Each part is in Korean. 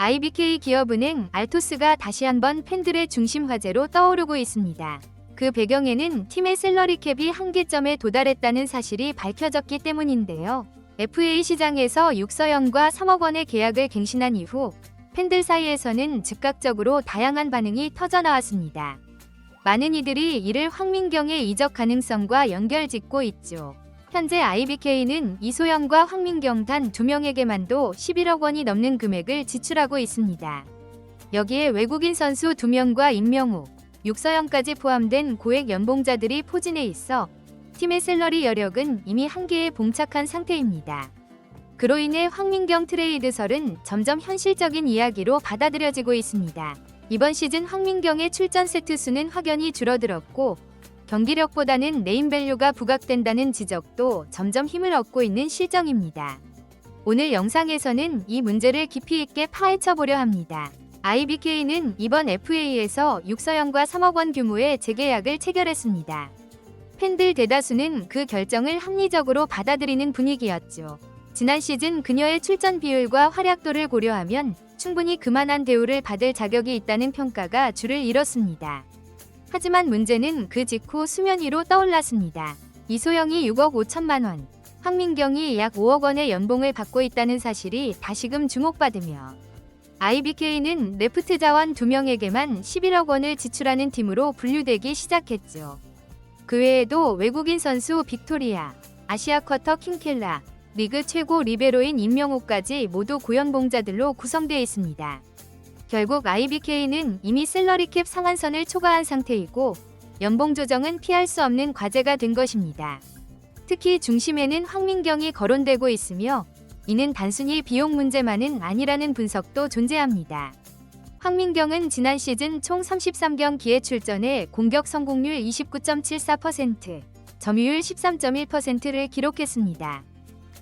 IBK 기업은행 알토스가 다시 한번 팬들의 중심 화제로 떠오르고 있습니다. 그 배경에는 팀의 셀러리 캡이 한계점에 도달했다는 사실이 밝혀졌기 때문인데요. FA 시장에서 육서영과 3억 원의 계약을 갱신한 이후 팬들 사이에서는 즉각적으로 다양한 반응이 터져나왔습니다. 많은 이들이 이를 황민경의 이적 가능성과 연결짓고 있죠. 현재 IBK는 이소영과 황민경 단 두 명에게만도 11억 원이 넘는 금액을 지출하고 있습니다. 여기에 외국인 선수 2명과 임명우, 육서영까지 포함된 고액 연봉자들이 포진해 있어 팀의 셀러리 여력은 이미 한계에 봉착한 상태입니다. 그로 인해 황민경 트레이드설은 점점 현실적인 이야기로 받아들여지고 있습니다. 이번 시즌 황민경의 출전 세트 수는 확연히 줄어들었고 경기력보다는 네임밸류가 부각된다는 지적도 점점 힘을 얻고 있는 실정입니다. 오늘 영상에서는 이 문제를 깊이 있게 파헤쳐 보려 합니다. IBK는 이번 FA에서 육서영과 3억 원 규모의 재계약을 체결했습니다. 팬들 대다수는 그 결정을 합리적으로 받아들이는 분위기였죠. 지난 시즌 그녀의 출전 비율과 활약도를 고려하면 충분히 그만한 대우를 받을 자격이 있다는 평가가 줄을 이뤘습니다. 하지만 문제는 그 직후 수면 위로 떠올랐습니다. 이소영이 6억 5천만 원, 황민경이 약 5억 원의 연봉을 받고 있다는 사실이 다시금 주목받으며 IBK는 레프트 자원 2명에게만 11억 원을 지출하는 팀으로 분류되기 시작했죠. 그 외에도 외국인 선수 빅토리아, 아시아 쿼터 킹켈라, 리그 최고 리베로인 임명호까지 모두 고연봉자들로 구성되어 있습니다. 결국 IBK는 이미 셀러리캡 상한선을 초과한 상태이고 연봉 조정은 피할 수 없는 과제가 된 것입니다. 특히 중심에는 황민경이 거론되고 있으며 이는 단순히 비용 문제만은 아니라는 분석도 존재합니다. 황민경은 지난 시즌 총 33경기에 출전해 공격 성공률 29.74%, 점유율 13.1%를 기록했습니다.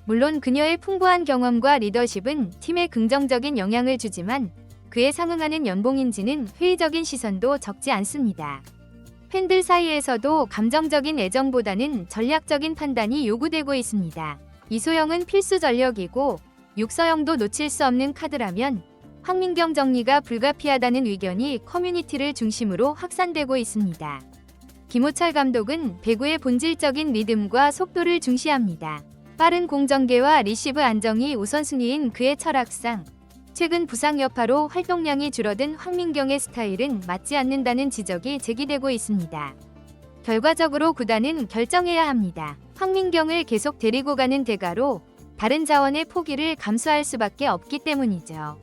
물론 그녀의 풍부한 경험과 리더십은 팀에 긍정적인 영향을 주지만 그에 상응하는 연봉인지는 회의적인 시선도 적지 않습니다. 팬들 사이에서도 감정적인 애정보다는 전략적인 판단이 요구되고 있습니다. 이소영은 필수 전력이고 육서영도 놓칠 수 없는 카드라면 황민경 정리가 불가피하다는 의견이 커뮤니티를 중심으로 확산되고 있습니다. 김호철 감독은 배구의 본질적인 리듬과 속도를 중시합니다. 빠른 공전개와 리시브 안정이 우선순위인 그의 철학상 최근 부상 여파로 활동량이 줄어든 황민경의 스타일은 맞지 않는다는 지적이 제기되고 있습니다. 결과적으로 구단은 결정해야 합니다. 황민경을 계속 데리고 가는 대가로 다른 자원의 포기를 감수할 수밖에 없기 때문이죠.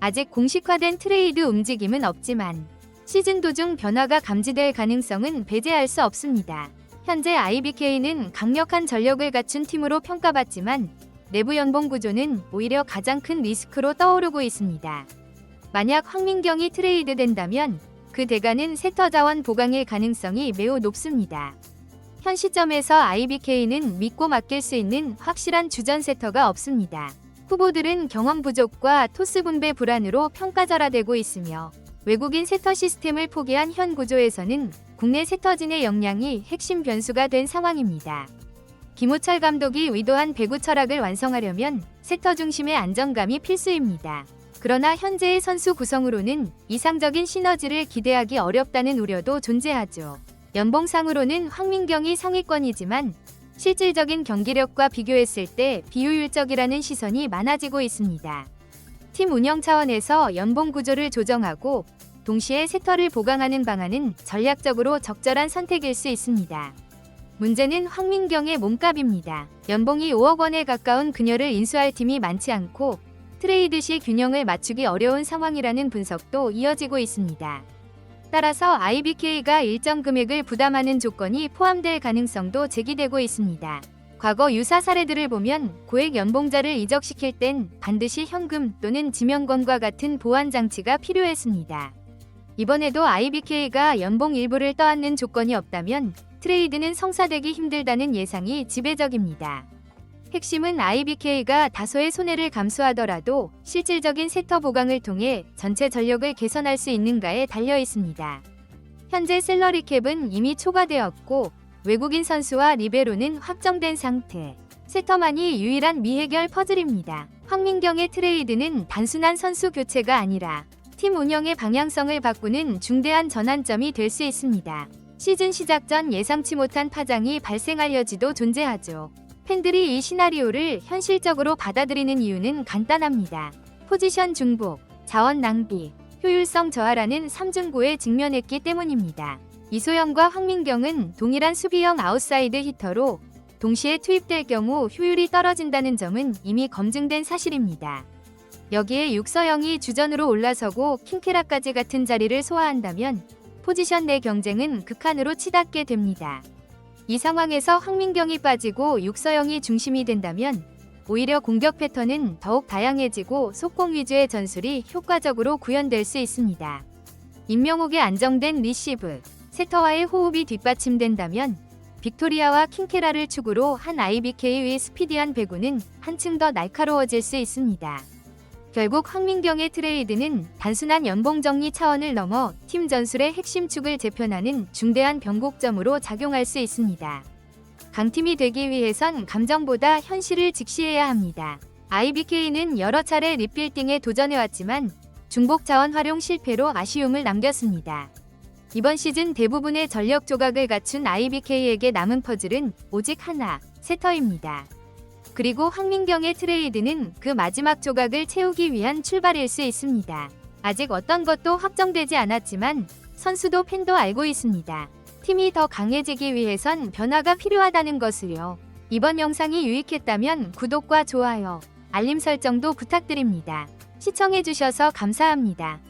아직 공식화된 트레이드 움직임은 없지만 시즌 도중 변화가 감지될 가능성은 배제할 수 없습니다. 현재 IBK는 강력한 전력을 갖춘 팀으로 평가받지만 내부 연봉 구조는 오히려 가장 큰 리스크로 떠오르고 있습니다. 만약 황민경이 트레이드 된다면 그 대가는 세터 자원 보강일 가능성이 매우 높습니다. 현 시점에서 IBK는 믿고 맡길 수 있는 확실한 주전 세터가 없습니다. 후보들은 경험 부족과 토스 분배 불안으로 평가절하되고 있으며 외국인 세터 시스템을 포기한 현 구조에서는 국내 세터진의 역량이 핵심 변수가 된 상황입니다. 김호철 감독이 의도한 배구 철학을 완성하려면 세터 중심의 안정감이 필수입니다. 그러나 현재의 선수 구성으로는 이상적인 시너지를 기대하기 어렵다는 우려도 존재하죠. 연봉상으로는 황민경이 상위권이지만 실질적인 경기력과 비교했을 때 비효율적이라는 시선이 많아지고 있습니다. 팀 운영 차원에서 연봉 구조를 조정하고 동시에 세터를 보강하는 방안은 전략적으로 적절한 선택일 수 있습니다. 문제는 황민경의 몸값입니다. 연봉이 5억 원에 가까운 그녀를 인수할 팀이 많지 않고 트레이드 시 균형을 맞추기 어려운 상황이라는 분석도 이어지고 있습니다. 따라서 IBK가 일정 금액을 부담하는 조건이 포함될 가능성도 제기되고 있습니다. 과거 유사 사례들을 보면 고액 연봉자를 이적시킬 땐 반드시 현금 또는 지명권과 같은 보완 장치가 필요했습니다. 이번에도 IBK가 연봉 일부를 떠안는 조건이 없다면 트레이드는 성사되기 힘들다는 예상이 지배적입니다. 핵심은 IBK가 다소의 손해를 감수하더라도 실질적인 세터 보강을 통해 전체 전력을 개선할 수 있는가에 달려 있습니다. 현재 셀러리 캡은 이미 초과되었고 외국인 선수와 리베로는 확정된 상태. 세터만이 유일한 미해결 퍼즐입니다. 황민경의 트레이드는 단순한 선수 교체가 아니라 팀 운영의 방향성을 바꾸는 중대한 전환점이 될 수 있습니다. 시즌 시작 전 예상치 못한 파장이 발생할 여지도 존재하죠. 팬들이 이 시나리오를 현실적으로 받아들이는 이유는 간단합니다. 포지션 중복, 자원 낭비, 효율성 저하라는 삼중고에 직면했기 때문입니다. 이소영과 황민경은 동일한 수비형 아웃사이드 히터로 동시에 투입될 경우 효율이 떨어진다는 점은 이미 검증된 사실입니다. 여기에 육서영이 주전으로 올라서고 킹케라까지 같은 자리를 소화한다면 포지션 내 경쟁은 극한으로 치닫게 됩니다. 이 상황에서 황민경이 빠지고 육서영이 중심이 된다면 오히려 공격 패턴은 더욱 다양해지고 속공 위주의 전술이 효과적으로 구현될 수 있습니다. 임명옥의 안정된 리시브, 세터와의 호흡이 뒷받침된다면 빅토리아와 킹케라를 축으로 한 IBK의 스피디한 배구는 한층 더 날카로워질 수 있습니다. 결국 황민경의 트레이드는 단순한 연봉 정리 차원을 넘어 팀 전술의 핵심 축을 재편하는 중대한 변곡점으로 작용할 수 있습니다. 강팀이 되기 위해선 감정보다 현실을 직시해야 합니다. IBK는 여러 차례 리빌딩에 도전해왔지만 중복 자원 활용 실패로 아쉬움을 남겼습니다. 이번 시즌 대부분의 전력 조각을 갖춘 IBK에게 남은 퍼즐은 오직 하나, 세터입니다. 그리고 황민경의 트레이드는 그 마지막 조각을 채우기 위한 출발일 수 있습니다. 아직 어떤 것도 확정되지 않았지만 선수도 팬도 알고 있습니다. 팀이 더 강해지기 위해선 변화가 필요하다는 것을요. 이번 영상이 유익했다면 구독과 좋아요, 알림 설정도 부탁드립니다. 시청해주셔서 감사합니다.